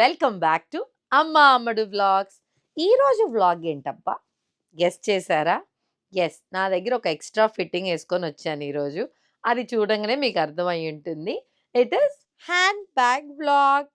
Welcome back to Amma Ammadu vlogs. ఈరోజు vlog ఏంటబ్బా? Yes చేశారా? ఎస్ నా దగ్గర ఒక ఎక్స్ట్రా ఫిట్టింగ్ వేసుకొని వచ్చాను ఈరోజు. అది చూడంగానే మీకు అర్థమై ఉంటుంది. It is hand bag vlog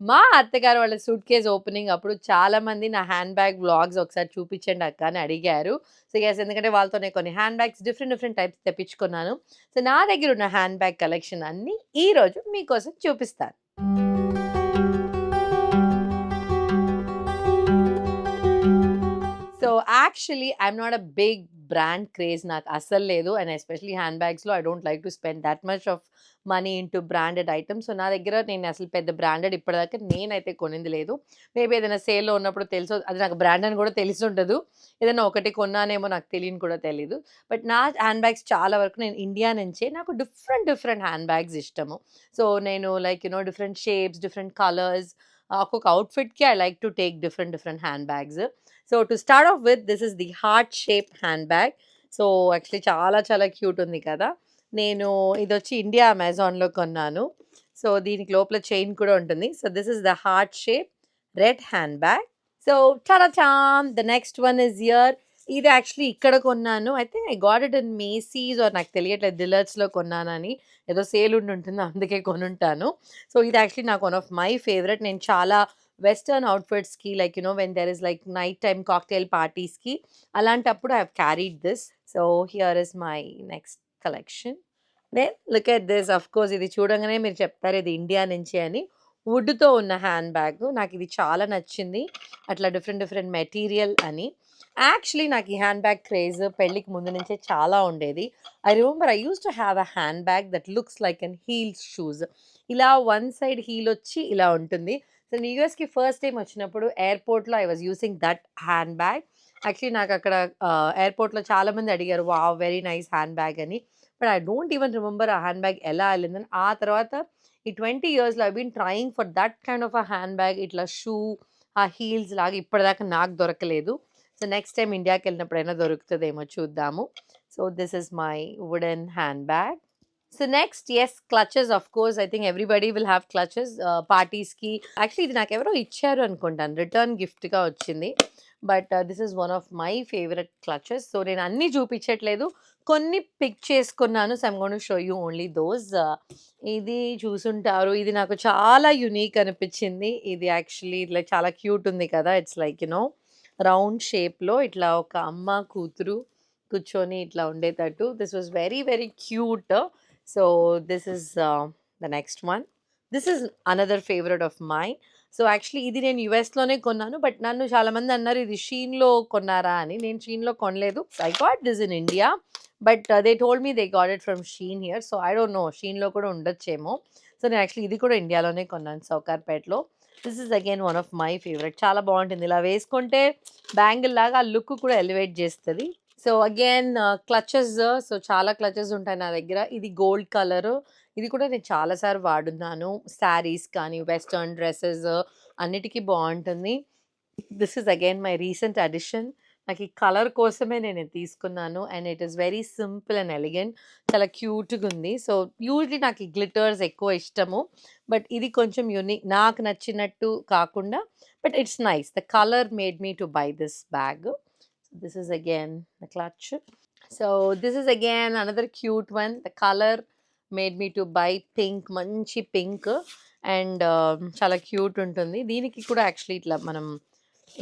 మా అత్తగారు వాళ్ళ సూట్ కేస్ ఓపెనింగ్ అప్పుడు చాలామంది నా హ్యాండ్ బ్యాగ్ వ్లాగ్స్ ఒకసారి చూపించండి అక్క అని అడిగారు. సో ఎస్ ఎందుకంటే వాళ్ళతో నేను కొన్ని hand bags different different types తెప్పించుకున్నాను. సో నా దగ్గర ఉన్న హ్యాండ్ బ్యాగ్ కలెక్షన్ అన్నీ ఈ రోజు మీకోసం చూపిస్తాను. So actually I'm not a big brand craze నాకు అస్సలు లేదు. And especially hand బ్యాగ్స్లో I don't like to spend that much of money into branded items so నా దగ్గర నేను అసలు పెద్ద బ్రాండెడ్ ఇప్పటిదాకా నేనైతే కొనింది లేదు. మేబీ ఏదైనా సేల్లో ఉన్నప్పుడు తెలుసు అది నాకు బ్రాండ్ అని కూడా తెలిసి ఉండదు. ఏదైనా ఒకటి కొన్నానేమో నాకు తెలియని కూడా తెలియదు బట్ నా హ్యాండ్ బ్యాగ్స్ చాలా వరకు నేను ఇండియా నుంచే నాకు డిఫరెంట్ డిఫరెంట్ హ్యాండ్ బ్యాగ్స్ ఇష్టము. సో నేను like you know different shapes different colours ఒక్కొక్క అవుట్ఫిట్కి I like to take different different handbags so to start off with this is the heart shape handbag so actually చాలా చాలా cute ఉంది కదా. నేను ఇది వచ్చి ఇండియా అమెజాన్లో కొన్నాను. సో దీనికి లోపల చైన్ కూడా ఉంటుంది. So this is the heart shape red handbag so చాలా charm the next one is here ఇది యాక్చువల్లీ ఇక్కడ కొన్నాను. అయితే I got it in Macy's or నాకు తెలియట్లేదు డిలర్స్లో కొన్నానని. ఏదో సేల్ ఉండి ఉంటుంది అందుకే కొనుంటాను. సో ఇది యాక్చువల్లీ నాకు వన్ ఆఫ్ మై ఫేవరెట్ నేను చాలా western అవుట్ఫిట్స్కి like you know when there is like night time cocktail పార్టీస్కి అలాంటప్పుడు I have carried this so here is my next collection then look at this of course ఇది చూడంగానే మీరు చెప్తారు ఇది India నుంచి అని. వుడ్తో ఉన్న హ్యాండ్ బ్యాగ్ నాకు ఇది చాలా నచ్చింది. అట్లా డిఫరెంట్ డిఫరెంట్ మెటీరియల్ అని. యాక్చువల్లీ నాకు ఈ హ్యాండ్ బ్యాగ్ క్రేజ్ పెళ్ళికి ముందు నుంచే చాలా ఉండేది. I remember I use to have a handbag that looks like an heels shoes. ఇలా వన్ సైడ్ హీల్ వచ్చి ఇలా ఉంటుంది. సో నేను యూఎస్కి ఫస్ట్ టైం వచ్చినప్పుడు ఎయిర్పోర్ట్లో I was using that handbag. Actually నాకు అక్కడ ఎయిర్పోర్ట్లో చాలామంది అడిగారు వా వెరీ నైస్ హ్యాండ్ బ్యాగ్ అని. But I don't even remember ఆ హ్యాండ్ బ్యాగ్ ఎలా వెళ్ళిందని. ఆ తర్వాత ఈ ట్వంటీ ఇయర్స్లో I been trying for that kind of a handbag. ఇట్లా షూ ఆ హీల్స్ లాగా ఇప్పటిదాకా నాకు దొరకలేదు. సో నెక్స్ట్ టైం ఇండియాకి వెళ్ళినప్పుడైనా దొరుకుతుందేమో చూద్దాము. So this is my wooden hand bag so next is clutches of course. I think everybody will have clutches పార్టీస్కి. యాక్చువల్లీ ఇది నాకు ఎవరో ఇచ్చారు అనుకుంటాను. రిటర్న్ గిఫ్ట్గా వచ్చింది. But this is one of my favourite clutches. So నేను అన్నీ చూపించట్లేదు. కొన్ని పిక్ చేసుకున్నాను. So I'm gonna show you only those. ఇది చూసుంటారు. ఇది నాకు చాలా యునీక్ అనిపించింది. ఇది యాక్చువల్లీ ఇట్లా చాలా క్యూట్ ఉంది కదా. ఇట్స్ లైక్ యునో రౌండ్ షేప్లో ఇట్లా ఒక అమ్మ కూతురు కూర్చొని ఇట్లా ఉండేటట్టు. This was very very cute. So this is the next one. This is another favourite of mind so actually ఇది నేను యుఎస్లోనే కొన్నాను బట్ నన్ను చాలామంది అన్నారు ఇది షీన్లో కొన్నారా? అని. నేను షీన్లో కొనలేదు. I got this in India but they told me they got it from Shein here so I don't know షీన్లో కూడా ఉండొచ్చేమో. సో నేను యాక్చువల్లీ ఇది కూడా ఇండియాలోనే కొన్నాను సౌకార్పేటలో. This is again one of my favourite చాలా బాగుంటుంది. ఇలా వేసుకుంటే బ్యాంగిల్ లాగా ఆ లుక్ కూడా ఎలివేట్ చేస్తుంది. సో అగైన్ క్లచెస్ సో చాలా క్లచెస్ ఉంటాయి నా దగ్గర. ఇది గోల్డ్ కలర్. ఇది కూడా నేను చాలాసార్లు వాడున్నాను. శారీస్ కానీ వెస్టర్న్ డ్రెస్సెస్ uh, అన్నిటికీ బాగుంటుంది. This is again my recent addition నాకు ఈ కలర్ కోసమే నేను తీసుకున్నాను. And it is very simple and elegant. చాలా క్యూట్గా ఉంది. సో యూజువలీ నాకు ఈ గ్లిటర్స్ ఎక్కువ ఇష్టము. బట్ ఇది కొంచెం యూనిక్. నాకు నచ్చినట్టు కాకుండా but it's nice. The colour made me to buy this bag. This is again the clutch so this is again another cute one the colour made me to buy pink మంచి pink and um, చాలా cute ఉంటుంది. దీనికి కూడా actually ఇట్లా మనం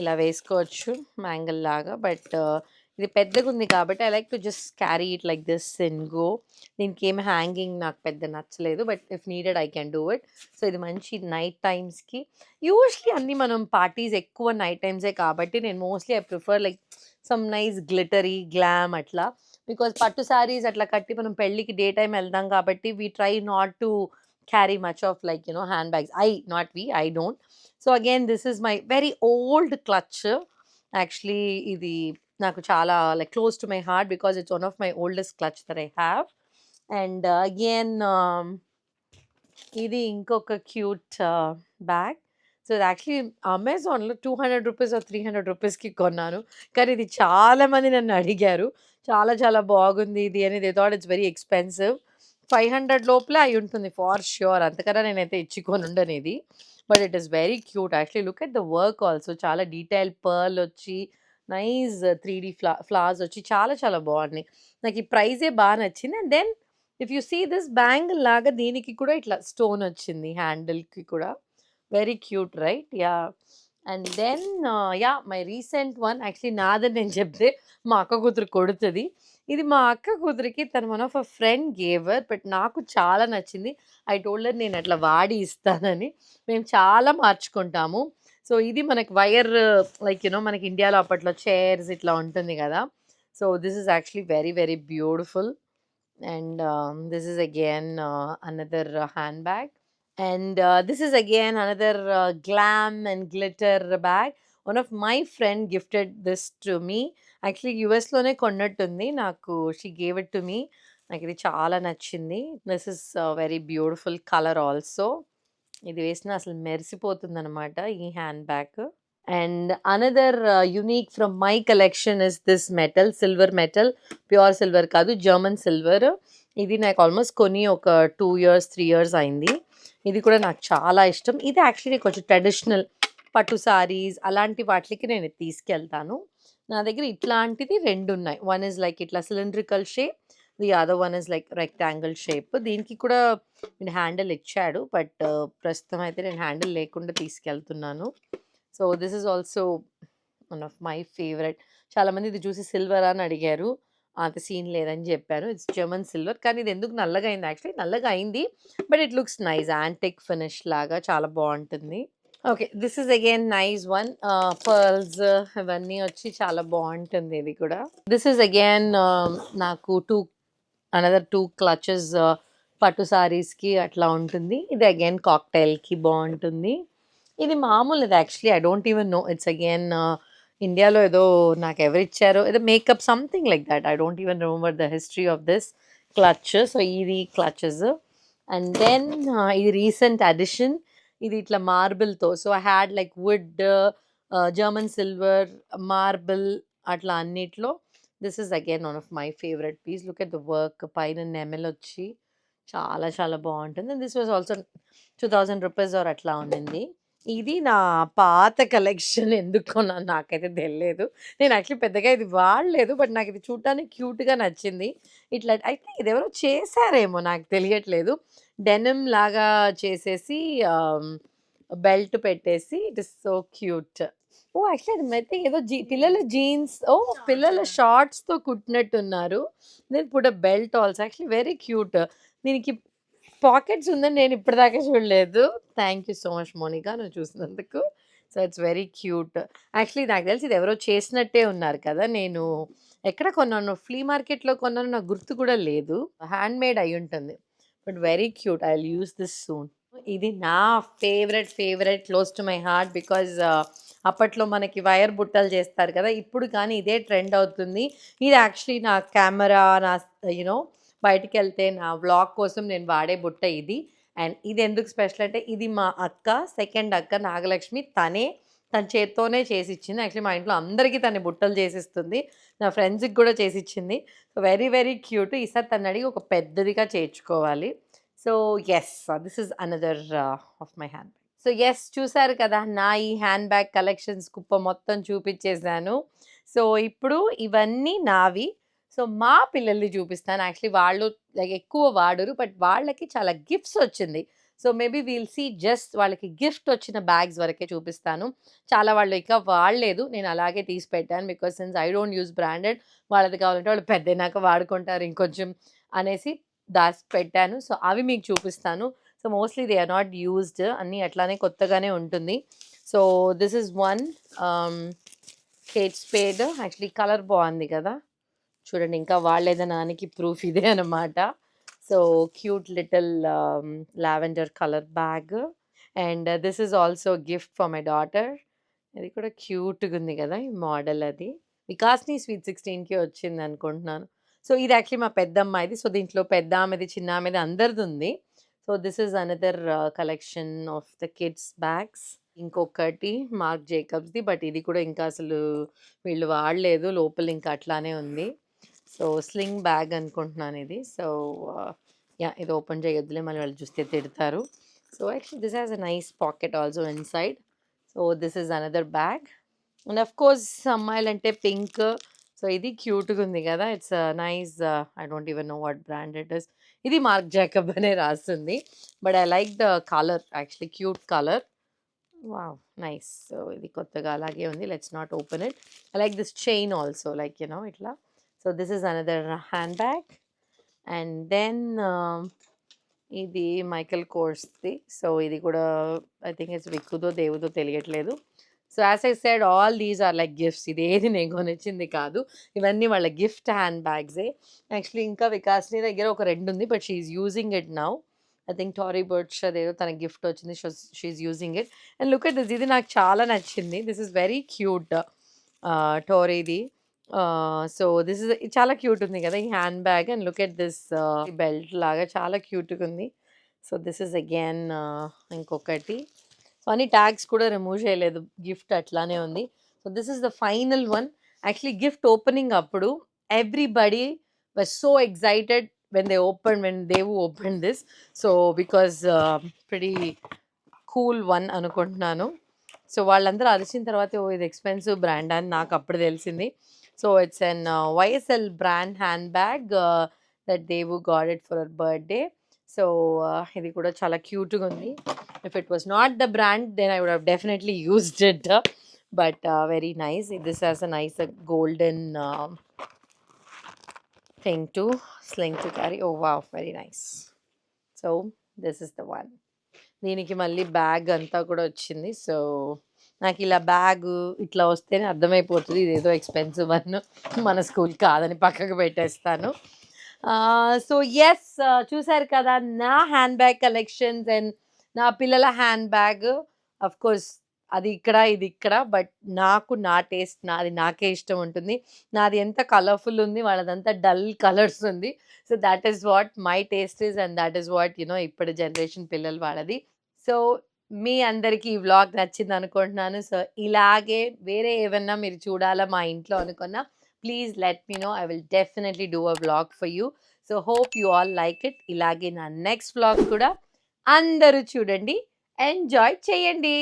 ఇలా వేసుకోవచ్చు మ్యాంగిల్ లాగా. బట్ ఇది పెద్దగా ఉంది కాబట్టి I like to just carry it like this and go. దీనికి ఏం హ్యాంగింగ్ నాకు పెద్ద నచ్చలేదు. But if needed I can do it. So ఇది మంచి నైట్ టైమ్స్కి. యూజువలీ అన్నీ మనం పార్టీస్ ఎక్కువ నైట్ టైమ్సే కాబట్టి నేను mostly I prefer like some nice glittery glam అట్లా. బికాజ్ పట్టు శారీస్ అట్లా కట్టి మనం పెళ్ళికి డే టైం వెళ్దాం కాబట్టి we try not to carry much of like you know handbags I not we I don't so again this is my very old clutch actually ఇది నాకు చాలా like close to my heart because it's one of my oldest clutch that I have and again ఇది ఇంకొక cute bag so ఇది actually అమెజాన్లో two hundred rupees three hundred రూపీస్కి కొన్నాను. కానీ ఇది చాలా మంది నన్ను అడిగారు. చాలా చాలా బాగుంది ఇది అని. They thought it's very expensive five hundred లోపలే అయి ఉంటుంది ఫార్ ష్యూర్. అంతకన్నా నేనైతే ఇచ్చుకొని ఉండను ఇది but it is very cute. Actually look at the work also. చాలా డీటెయిల్ పర్ల్ వచ్చి నైస్ త్రీ డీ ఫ్లా ఫ్లవర్స్ వచ్చి చాలా చాలా బాగున్నాయి. నాకు ఈ ప్రైజే బాగా నచ్చింది. And then if you see this bangle లాగా దీనికి కూడా ఇట్లా స్టోన్ వచ్చింది హ్యాండిల్కి కూడా. Very cute right? Yeah. And then yeah my recent one actually నాదని నేను చెప్తే మా అక్క కూతురు కొడుతుంది. ఇది మా అక్క కూతురికి తను one of a friend gave her but నాకు చాలా నచ్చింది. ఐ టోల్డర్ నేను అట్లా వాడి ఇస్తానని. మేము చాలా మార్చుకుంటాము. సో ఇది మనకి వైర్ లైక్ యూనో మనకి ఇండియాలో అప్పట్లో చైర్స్ ఇట్లా ఉంటుంది కదా. So this is actually very very beautiful. And this is again another handbag. And this is again another glam and glitter bag. One of my friend gifted this to me. Actually యూఎస్లోనే కొన్నట్టుంది. నాకు she gave it to me. నాకు ఇది చాలా నచ్చింది. This is very beautiful colour also. ఇది వేసిన అసలు మెరిసిపోతుంది అనమాట ఈ handbag. And another unique from my collection is this metal silver metal. Pure silver కాదు జర్మన్ సిల్వర్. ఇది నాకు ఆల్మోస్ట్ కొని ఒక టూ ఇయర్స్ త్రీ ఇయర్స్ అయింది. ఇది కూడా నాకు చాలా ఇష్టం. ఇది యాక్చువల్లీ కొంచెం ట్రెడిషనల్ పట్టు సారీస్ అలాంటి వాటికి నేను ఇది తీసుకెళ్తాను. నా దగ్గర ఇట్లాంటిది రెండు ఉన్నాయి వన్ ఇస్ లైక్ ఇట్లా cylindrical shape the other one is like rectangle shape దీనికి కూడా నేను హ్యాండిల్ ఇచ్చాడు బట్ uh, ప్రస్తుతం అయితే నేను హ్యాండిల్ లేకుండా తీసుకెళ్తున్నాను. So this is also one of my favourite చాలామంది ఇది చూసి సిల్వర్ అని అడిగారు. అంత సీన్ లేదని చెప్పాను. ఇట్స్ జర్మన్ సిల్వర్ కానీ ఇది ఎందుకు నల్లగా అయింది? యాక్చువల్లీ నల్లగా అయింది but it looks nice antique finish లాగా చాలా బాగుంటుంది. Okay. This is again nice one. Pearls ఇవన్నీ వచ్చి చాలా బాగుంటుంది ఇది కూడా. దిస్ ఇస్ అగైన్ నాకు టూ అనదర్ టూ క్లచెస్ పట్టు సారీస్కి అట్లా ఉంటుంది. ఇది అగైన్ కాక్టైల్కి బాగుంటుంది. ఇది మామూలు ఇది actually I don't even know it's again ఇండియాలో ఏదో నాకు ఎవరు ఇచ్చారో ఏదో makeup something like that. I don't even remember the history of this clutch. So ఇది క్లచెస్. అండ్ దెన్ ఇది రీసెంట్ అడిషన్. ఇది ఇట్లా మార్బుల్తో. So I had like wood German silver marble అట్లా అన్నిట్లో. This is again one of my favourite piece. Look at the work. పైన నెమెల్ వచ్చి చాలా చాలా బాగుంటుంది. This was also two thousand rupees or అట్లా ఉండింది. ఇది నా పాత కలెక్షన్ ఎందుకు నాకైతే తెలియదు నేను యాక్చువల్లీ పెద్దగా ఇది వాడలేదు బట్ నాకు ఇది చూడటానికి క్యూట్గా నచ్చింది. ఇట్లా అయితే ఇది ఎవరో చేశారేమో నాకు తెలియట్లేదు. డెనిమ్ లాగా చేసేసి బెల్ట్ పెట్టేసి it is so cute. Oh actually అది అయితే ఏదో జీ పిల్లల జీన్స్ ఓ పిల్లల షార్ట్స్తో కుట్టినట్టున్నారు. నేను put belt also actually very cute. దీనికి పాకెట్స్ ఉందని నేను ఇప్పటిదాకా చూడలేదు. Thank you so much Monica నువ్వు చూసినందుకు. So it's very cute actually నాకు తెలిసి ఇది ఎవరో చేసినట్టే ఉన్నారు కదా. నేను ఎక్కడ కొన్నాను ఫ్లీ మార్కెట్లో కొన్నాను నాకు గుర్తు కూడా లేదు. హ్యాండ్ మేడ్ అయి ఉంటుంది. But very cute I use this soon ఇది నా favourite favourite close to my heart because అప్పట్లో మనకి వైర్ బుట్టలు చేస్తారు కదా. ఇప్పుడు కానీ ఇదే ట్రెండ్ అవుతుంది. ఇది యాక్చువల్లీ నా కెమెరా నా యూనో బయటికి వెళ్తే నా వ్లాగ్ కోసం నేను వాడే బుట్ట ఇది. అండ్ ఇది ఎందుకు స్పెషల్ అంటే ఇది మా అక్క సెకండ్ అక్క నాగలక్ష్మి తనే తన చేత్తోనే చేసి ఇచ్చింది యాక్చువల్లీ మా ఇంట్లో అందరికీ తన బుట్టలు చేసిస్తుంది. నా ఫ్రెండ్స్కి కూడా చేసి ఇచ్చింది సో వెరీ వెరీ క్యూట్. ఈసారి తను అడిగి ఒక పెద్దదిగా చేర్చుకోవాలి. So yes this is another of my hand so yes చూసారు కదా నా ఈ హ్యాండ్ బ్యాగ్ కలెక్షన్స్ కుప్ప మొత్తం చూపించేశాను. సో ఇప్పుడు ఇవన్నీ నావి సో మా పిల్లల్ని చూపిస్తాను. యాక్చువల్లీ వాళ్ళు లైక్ ఎక్కువ వాడరు. బట్ వాళ్ళకి చాలా గిఫ్ట్స్ వచ్చింది. So maybe we'll see just వాళ్ళకి గిఫ్ట్ వచ్చిన బ్యాగ్స్ వరకే చూపిస్తాను. చాలా వాళ్ళు ఇంకా వాడలేదు. నేను అలాగే తీసి పెట్టాను because since I don't use branded. వాళ్ళది కావాలంటే వాళ్ళు పెద్దయినాక వాడుకుంటారు ఇంకొంచెం అనేసి దాచి పెట్టాను. సో అవి మీకు చూపిస్తాను. So mostly they are not used. అన్నీ అట్లానే కొత్తగానే ఉంటుంది. So this is one Kate Spade actually colour బాగుంది కదా? చూడండి ఇంకా వాళ్ళేదా నానికి ప్రూఫ్ ఇదే అనమాట so cute little lavender colour bag. And this is also gift for my daughter. ఇది కూడా క్యూట్గా ఉంది కదా ఈ మోడల్ అది. వికాస్ని స్వీట్ సిక్స్టీన్కి వచ్చింది అనుకుంటున్నాను. సో ఇది యాక్చువల్లీ మా పెద్దమ్మాయిది. సో దీంట్లో పెద్ద ఆమెది చిన్న ఆమెది అందరిది ఉంది. So this is another collection of the kids bags. ఇంకొకటి మార్క్ జేకబ్స్ది బట్ ఇది కూడా ఇంకా అసలు వీళ్ళు వాడలేదు. లోపల ఇంకా అట్లానే ఉంది. సో స్లింగ్ బ్యాగ్ అనుకుంటున్నాను ఇది. సో యా ఇది ఓపెన్ చేయొద్దులే మళ్ళీ వాళ్ళు చూస్తే తిడతారు. So actually this has a nice pocket also inside. So this is another bag. And of course అమ్మాయిలంటే pink. So ఇది క్యూట్గా ఉంది కదా it's nice I don't even know what brand it is. ఇది మార్క్ జాకబ్ అనే రాస్తుంది. But I like the colour actually cute colour. Wow nice. So ఇది కొత్తగా అలాగే ఉంది. Let's not open it. I like this chain also like you know ఇట్లా. So this is another hand bag and then ఇది Michael కోర్స్ది so ఇది కూడా I think it's విక్కుదో దేవుదో తెలియట్లేదు. So as I said all these are like gifts ఇది ఏది నేను కొనిచ్చింది కాదు. ఇవన్నీ వాళ్ళ గిఫ్ట్ హ్యాండ్ బ్యాగ్సే యాక్చువల్లీ ఇంకా వికాస్ని దగ్గర ఒక రెండు ఉంది but she's using it now I think Tory Burch అదేదో తన గిఫ్ట్ వచ్చింది. She's using it and look at this ఇది నాకు చాలా నచ్చింది. దిస్ ఇస్ వెరీ క్యూట్ టోరీది సో దిస్ ఇస్ చాలా క్యూట్ ఉంది కదా ఈ hand bag and look at this belt లాగా చాలా క్యూట్గా ఉంది. సో దిస్ ఇస్ అగైన్ ఇంకొకటి. సో అన్ని ట్యాగ్స్ కూడా రిమూవ్ చేయలేదు. గిఫ్ట్ అట్లానే ఉంది. So this is the final one. Actually gift opening అప్పుడు everybody was so excited when they open when they open this. So because uh, cool one అనుకుంటున్నాను. So వాళ్ళందరూ అరిచిన తర్వాత ఓ ఇది ఎక్స్పెన్సివ్ బ్రాండ్ అని నాకు అప్పుడు తెలిసింది. So it's an YSL brand hand bag that they got it for her birthday so ఇది కూడా చాలా క్యూట్గా ఉంది. If it was not the brand then I would have definitely used it but very nice this has a nice golden thing to sling to carry oh wow very nice so this is the one దీనికి మళ్ళీ bag అంతా కూడా వచ్చింది. So నాకు ఇలా bag ఇట్లా వస్తేనే అర్థమైపోతుంది ఇదేదో ఎక్స్పెన్సివ్ అన్ మన స్కూల్ కాదని పక్కకు పెట్టేస్తాను. సో ఎస్ చూసారు కదా నా హ్యాండ్ బ్యాగ్ కలెక్షన్స్ అండ్ నా పిల్లల హ్యాండ్ బ్యాగ్ అఫ్ కోర్స్ అది ఇక్కడ ఇది ఇక్కడ బట్ నాకు నా టేస్ట్ నాది నాకే ఇష్టం ఉంటుంది. నాది ఎంత కలర్ఫుల్ ఉంది వాళ్ళదంతా డల్ కలర్స్ ఉంది. So that is what my taste is and that is what you know ఇప్పుడు జనరేషన్ పిల్లలు వాళ్ళది. సో మీ అందరికీ ఈ వ్లాగ్ నచ్చింది అనుకుంటున్నాను సో ఇలాగే వేరే ఏమన్నా మీరు చూడాలా మా ఇంట్లో అనుకున్నా please let me know I will definitely do a vlog for you. So hope you all like it. ఇలాగే నా నెక్స్ట్ వ్లాగ్ కూడా అందరూ చూడండి. ఎంజాయ్ చేయండి.